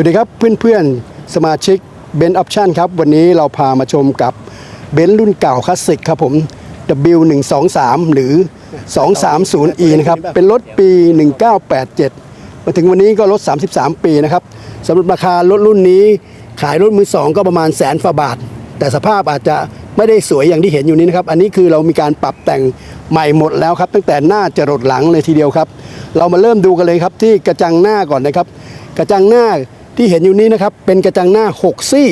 วัสดีครับเพื่อนๆ สมาชิกเบนซ์ออปชันครับวันนี้เราพามาชมกับเบนซ์รุ่นเก่าคลาสสิกครับผม W123 หรือ 230E นะครับ เป็นรถปี 1987 มาถึงวันนี้ก็รถ 33 ปีนะครับสำหรับราคารถรุ่นนี้ขายรถมือสองก็ประมาณแสนฝาบาท แต่สภาพอาจจะไม่ได้สวยอย่างที่เห็นอยู่นี้นะครับ อันนี้คือเรามีการปรับแต่งใหม่หมดแล้วครับ ตั้งแต่หน้าจรดหลังเลยทีเดียวครับ เรามาเริ่มดูกันเลยครับที่กระจังหน้าก่อนนะครับ กระจังหน้า ที่เห็นอยู่นี้นะครับเป็นกระจังหน้า 6 ซี่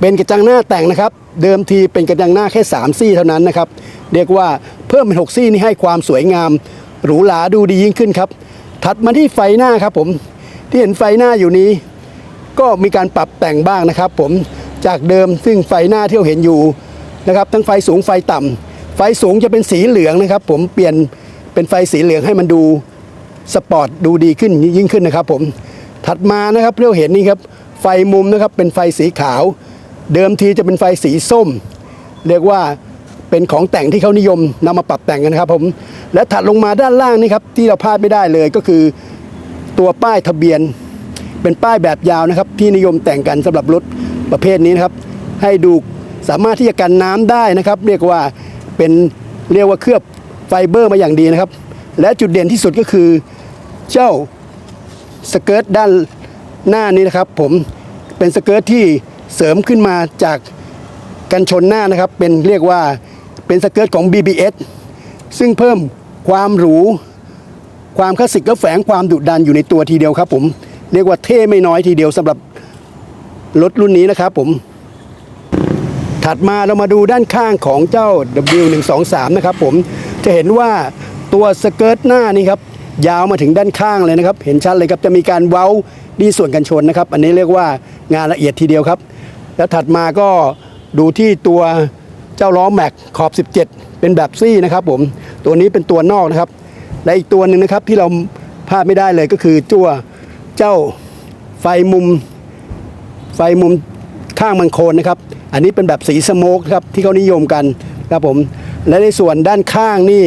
เป็นกระจังหน้าแต่งนะครับ เดิมทีเป็นกระจังหน้าแค่ 3 ซี่เท่านั้นนะครับเรียกว่าเพิ่มเป็น 6 ซี่นี่ให้ความสวยงามหรูหราดูดียิ่งขึ้นครับ ถัดมาที่ไฟหน้าครับผมที่เห็นไฟหน้าอยู่นี้ ก็มีการปรับแต่งบ้างนะครับ ผมจากเดิมซึ่งไฟหน้าที่เราเห็นอยู่นะครับทั้งไฟสูงไฟต่ำไฟสูงจะเป็นสีเหลืองนะครับ ผมเปลี่ยนเป็นไฟสีเหลืองให้มันดูสปอร์ตดูดีขึ้นยิ่งขึ้นนะครับ ผม ถัดมานะครับเราเห็นนี่ครับไฟมุมนะครับเป็นไฟสีขาว เดิมทีจะเป็นไฟสีส้ม เรียกว่าเป็นของแต่งที่เขานิยมนำมาปรับแต่งกันนะครับผมและถัดลงมาด้านล่างนี่ครับที่เราพลาดไม่ได้เลยก็คือตัวป้ายทะเบียน เป็นป้ายแบบยาวนะครับ ที่นิยมแต่งกันสำหรับรถประเภทนี้นะครับ ให้ดูสามารถที่จะกันน้ำได้นะครับ เรียกว่าเป็นเรียกว่าเคลือบไฟเบอร์มาอย่างดีนะครับ และจุดเด่นที่สุดก็คือเจ้า สเกิร์ตด้านหน้านี้นะครับ ผมเป็นสเกิร์ตที่เสริมขึ้นมาจากกันชนหน้านะครับ เป็นเรียกว่าเป็นสเกิร์ตของ BBS ซึ่งเพิ่มความหรู ความคลาสสิกและแฝงความดุดันอยู่ในตัวทีเดียวครับ ผมเรียกว่าเท่ไม่น้อยทีเดียวสำหรับรถรุ่นนี้นะครับ ผม ถัดมาเรามาดูด้านข้างของเจ้า W123 นะครับ ผมจะเห็นว่าตัวสเกิร์ตหน้านี่ครับ ยาวมาถึงด้านข้างเลยนะครับ เห็นชัดเลยครับจะมีการเว้าดีส่วนกันชนนะครับ อันนี้เรียกว่างานละเอียดทีเดียวครับ แล้วถัดมาก็ดูที่ตัวเจ้าล้อแม็กขอบ 17 เป็นแบบซี่นะครับผมตัวนี้เป็นตัวนอกนะครับ และอีกตัวหนึ่งนะครับที่เราพลาดไม่ได้เลยก็คือจั่วเจ้าไฟมุม ไฟมุมข้างมังโคนนะครับ อันนี้เป็นแบบสีสโมกครับที่เขานิยมกันครับผมและในส่วนด้านข้างนี่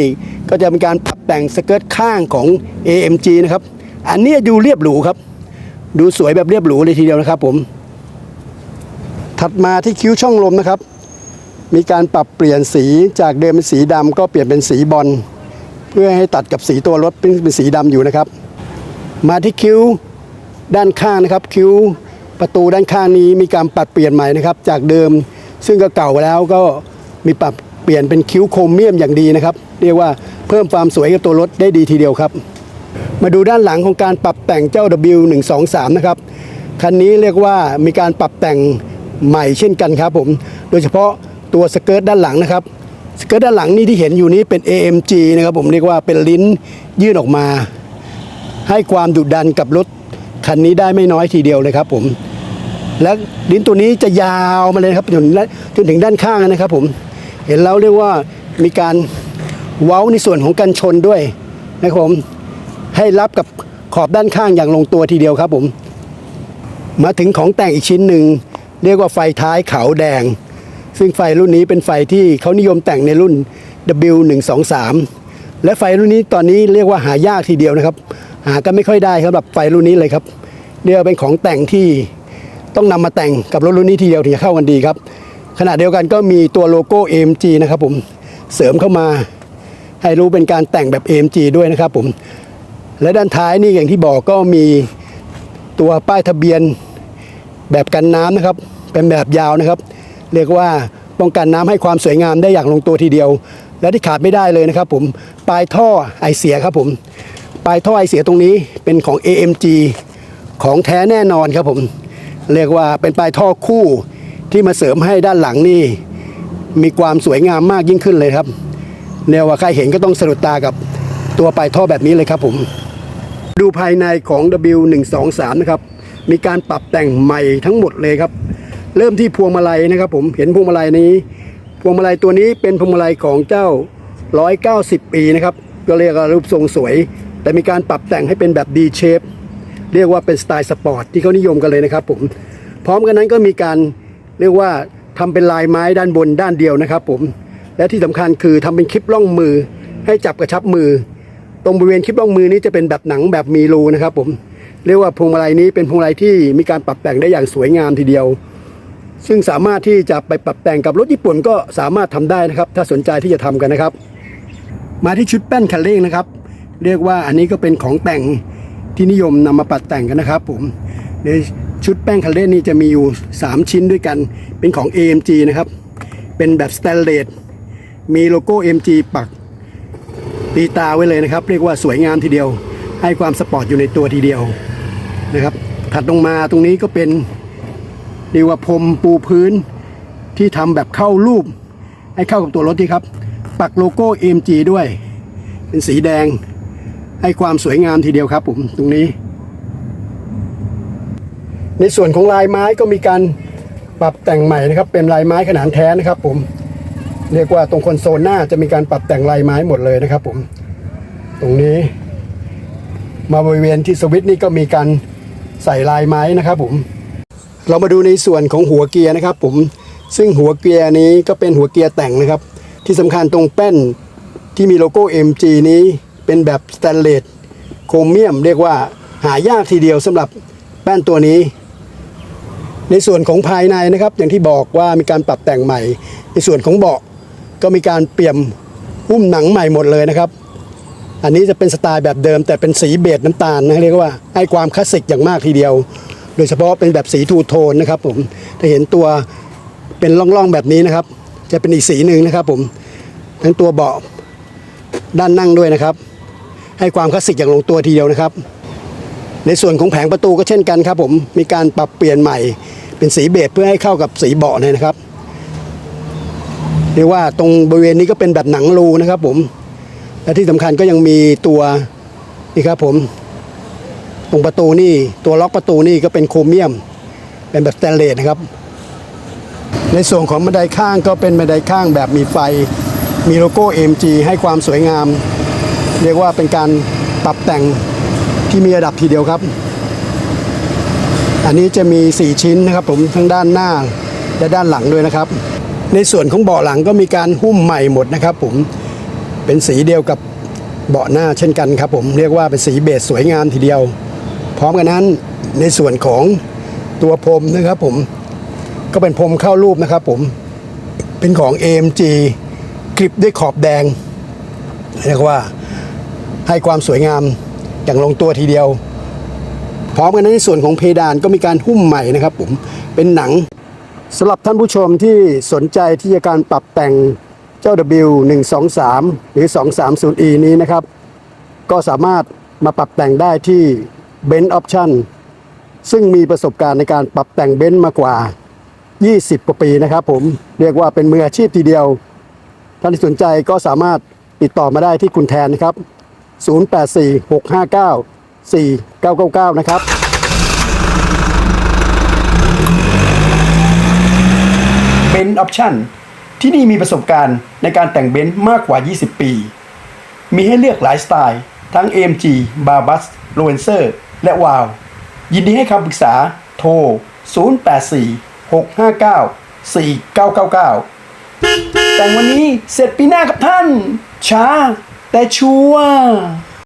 ก็จะมีการปรับแต่งสเกิร์ตข้างของ AMG นะครับ อันนี้ดูเรียบหรูครับ ดูสวยแบบเรียบหรูเลยทีเดียวนะครับ ผม ถัดมาที่คิ้วช่องลมนะครับ มีการปรับเปลี่ยนสีจากเดิมเป็นสีดำก็เปลี่ยนเป็นสีบอลเพื่อให้ตัดกับสีตัวรถเป็นสีดำอยู่นะครับ มาที่คิ้วด้านข้างนะครับ คิ้วประตูด้านข้างนี้มีการปรับเปลี่ยนใหม่นะครับ จากเดิมซึ่งก็เก่าไปแล้วก็มีปรับ เปลี่ยนเป็นคิ้วโครเมียมอย่างดีนะครับ เรียกว่าเพิ่มความสวยกับตัวรถได้ดีทีเดียวครับ มาดูด้านหลังของการปรับแต่งเจ้า W123 นะครับคันนี้เรียกว่ามีการปรับแต่งใหม่เช่นกันครับผม โดยเฉพาะตัวสเกิร์ตด้านหลังนะครับ สเกิร์ตด้านหลังนี่ที่เห็นอยู่นี้เป็น AMG นะครับผมเรียกว่าเป็นลิ้นยื่นออกมา ให้ความดุดันกับรถคันนี้ได้ไม่น้อยทีเดียวเลยครับผม และลิ้นตัวนี้จะยาวมาเลยครับจนจนถึงด้านข้างนะครับผม เห็นแล้วเรียกว่ามีการเว้าในส่วนของกันชนด้วยนะครับผมให้รับกับขอบด้านข้างอย่างลงตัวทีเดียวครับผม มาถึงของแต่งอีกชิ้นหนึ่งเรียกว่าไฟท้ายขาวแดง ซึ่งไฟรุ่นนี้เป็นไฟที่เขานิยมแต่งในรุ่น W123 และไฟรุ่นนี้ตอนนี้เรียกว่าหายากทีเดียวนะครับ หากันไม่ค่อยได้สำหรับไฟรุ่นนี้เลยครับเรียกว่าเป็นของแต่งที่ต้องนำมาแต่งกับรถรุ่นนี้ทีเดียวถึงจะเข้ากันดีครับ ขณะเดียวกันก็มีตัวโลโก้ AMG นะครับผมเสริมเข้ามาให้รู้เป็นการแต่งแบบ AMG ด้วยนะครับผมและด้านท้ายนี่อย่างที่บอกก็มีตัวป้ายทะเบียนแบบกันน้ำนะครับ เป็นแบบยาวนะครับ เรียกว่าป้องกันน้ำให้ความสวยงามได้อย่างลงตัวทีเดียว และที่ขาดไม่ได้เลยนะครับ ผมปลายท่อไอเสียครับผมปลายท่อไอเสียตรงนี้เป็นของ AMG ของแท้แน่นอนครับผม เรียกว่าเป็นปลายท่อคู่ ที่มาเสริมให้ด้านหลังนี่มีความสวยงามมากยิ่งขึ้นเลยครับเรียกว่าใครเห็นก็ต้องสะดุดตากับตัวปลายท่อแบบนี้เลยครับผม ดูภายในของ W123 นะครับมีการปรับแต่งใหม่ทั้งหมดเลยครับ เริ่มที่พวงมาลัยนะครับผมเห็นพวงมาลัยนี้ พวงมาลัยตัวนี้เป็นพวงมาลัยของเจ้า 190 ปีนะครับก็เรียกว่ารูปทรงสวย แต่มีการปรับแต่งให้เป็นแบบ D shape เรียกว่าเป็นสไตล์สปอร์ตที่เขานิยมกันเลยนะครับผมพร้อมกันนั้นก็มีการ เรียกว่าทำเป็นลายไม้ด้านบนด้านเดียวนะครับผมและที่สำคัญคือทำเป็นคลิปล่องมือ ให้จับกระชับมือ ตรงบริเวณคลิปล่องมือนี้จะเป็นแบบหนังแบบมีรูนะครับผมเรียกว่าพวงมาลัยนี้เป็นพวงมาลัยที่มีการปรับแต่งได้อย่างสวยงามทีเดียว ซึ่งสามารถที่จะไปปรับแต่งกับรถญี่ปุ่นก็สามารถทำได้นะครับ ถ้าสนใจที่จะทำกันนะครับ มาที่ชุดแป้นคันเร่งนะครับ เรียกว่าอันนี้ก็เป็นของแต่งที่นิยมนำมาปัดแต่งกันนะครับผมใน ชุดแป้งคันเร่นี่จะมีอยู่ 3 ชิ้นด้วยกัน เป็นของ AMG นะครับ เป็นแบบสแตนเลส มีโลโก้ AMG ปักตีตาไว้เลยนะครับ เรียกว่าสวยงามทีเดียว ให้ความสปอร์ตอยู่ในตัวทีเดียวนะครับ ถัดลงมาตรงนี้ก็เป็นเรียกว่าพรมปูพื้นที่ทำแบบเข้ารูป ให้เข้ากับตัวรถที่ครับ ปักโลโก้ AMG ด้วย เป็นสีแดง ให้ความสวยงามทีเดียวครับผมตรงนี้ ในส่วนของลายไม้ก็มีการปรับแต่งใหม่นะครับ เป็นลายไม้ขนาดแท้นะครับ ผมเรียกว่าตรงคอนโซลหน้าจะมีการปรับแต่งลายไม้หมดเลยนะครับ ผม ตรงนี้ มาบริเวณที่สวิตช์นี่ก็มีการใส่ลายไม้นะครับ ผม เรามาดูในส่วนของหัวเกียร์นะครับ ผมซึ่งหัวเกียร์นี้ก็เป็นหัวเกียร์แต่งนะครับ ที่สำคัญตรงแป้นที่มีโลโก้ MG นี้เป็นแบบสแตนเลสโครเมียม เรียกว่าหายากทีเดียวสำหรับแป้นตัวนี้ ในส่วนของภายในนะครับ อย่างที่บอกว่ามีการปรับแต่งใหม่ ในส่วนของเบาะก็มีการเปลี่ยมหุ้มหนังใหม่หมดเลยนะครับ อันนี้จะเป็นสไตล์แบบเดิม แต่เป็นสีเบจน้ำตาลนะเรียกว่าให้ความคลาสสิกอย่างมากทีเดียว โดยเฉพาะเป็นแบบสีทูโทนนะครับผมถ้าเห็นตัวเป็นร่องๆแบบนี้นะครับ จะเป็นอีกสีหนึ่งนะครับผมทั้งตัวเบาะด้านนั่งด้วยนะครับ ให้ความคลาสสิกอย่างลงตัวทีเดียวนะครับ ในส่วนของแผงประตูก็เช่นกันครับผมมีการปรับเปลี่ยนใหม่ เป็นสีเบจเพื่อให้เข้ากับสีเบาะเนี่ยนะครับเรียกว่าตรงบริเวณนี้ก็เป็นแบบหนังรูนะครับผมและที่สำคัญก็ยังมีตัวนี่ครับผมตรงประตูนี่ตัวล็อกประตูนี่ก็เป็นโครเมียม เป็นแบบสแตนเลสนะครับ ในส่วนของบันไดข้างก็เป็นบันไดข้างแบบมีไฟ มีโลโก้ MG ให้ความสวยงาม เรียกว่าเป็นการปรับแต่งที่มีระดับทีเดียวครับ อันนี้จะมี 4 ชิ้นนะครับผมทั้งด้านหน้าและด้านหลังด้วยนะครับ ในส่วนของเบาะหลังก็มีการหุ้มใหม่หมดนะครับ ผมเป็นสีเดียวกับเบาะหน้าเช่นกันครับ ผมเรียกว่าเป็นสีเบจสวยงามทีเดียว พร้อมกันนั้นในส่วนของตัวพรมนะครับผมก็เป็นพรมเข้ารูปนะครับ ผมเป็นของ AMG กริบด้วยขอบแดงเรียกว่าให้ความสวยงามอย่างลงตัวทีเดียว พร้อมกันในส่วนของเพดานก็มีการหุ้มใหม่นะครับผมเป็นหนังสำหรับท่านผู้ชมที่สนใจที่จะการปรับแต่งเจ้า W123 หรือ 230E นี้นะครับ ก็สามารถมาปรับแต่งได้ที่ b e n Option ซึ่งมีประสบการณ์ในการปรับแต่งเบนซ์มากว่า 20 กว่าปีนะครับผม เรียกว่าเป็นมืออาชีพทีเดียว ท่านที่สนใจก็สามารถติดต่อมาได้ที่คุณแทนนะครับ 084659 4999 นะครับ เบนซ์ออปชั่นที่นี่มีประสบการณ์ในการแต่งเบนซ์มากกว่า 20 ปี มีให้เลือกหลายสไตล์ ทั้ง AMG, Barbus, r o w e n c e r และ WOW ยินดีให้คำปรึกษาโทร 084 659 4999 แต่งวันนี้เสร็จปีหน้ากับท่าน ช้า แต่ชัวร์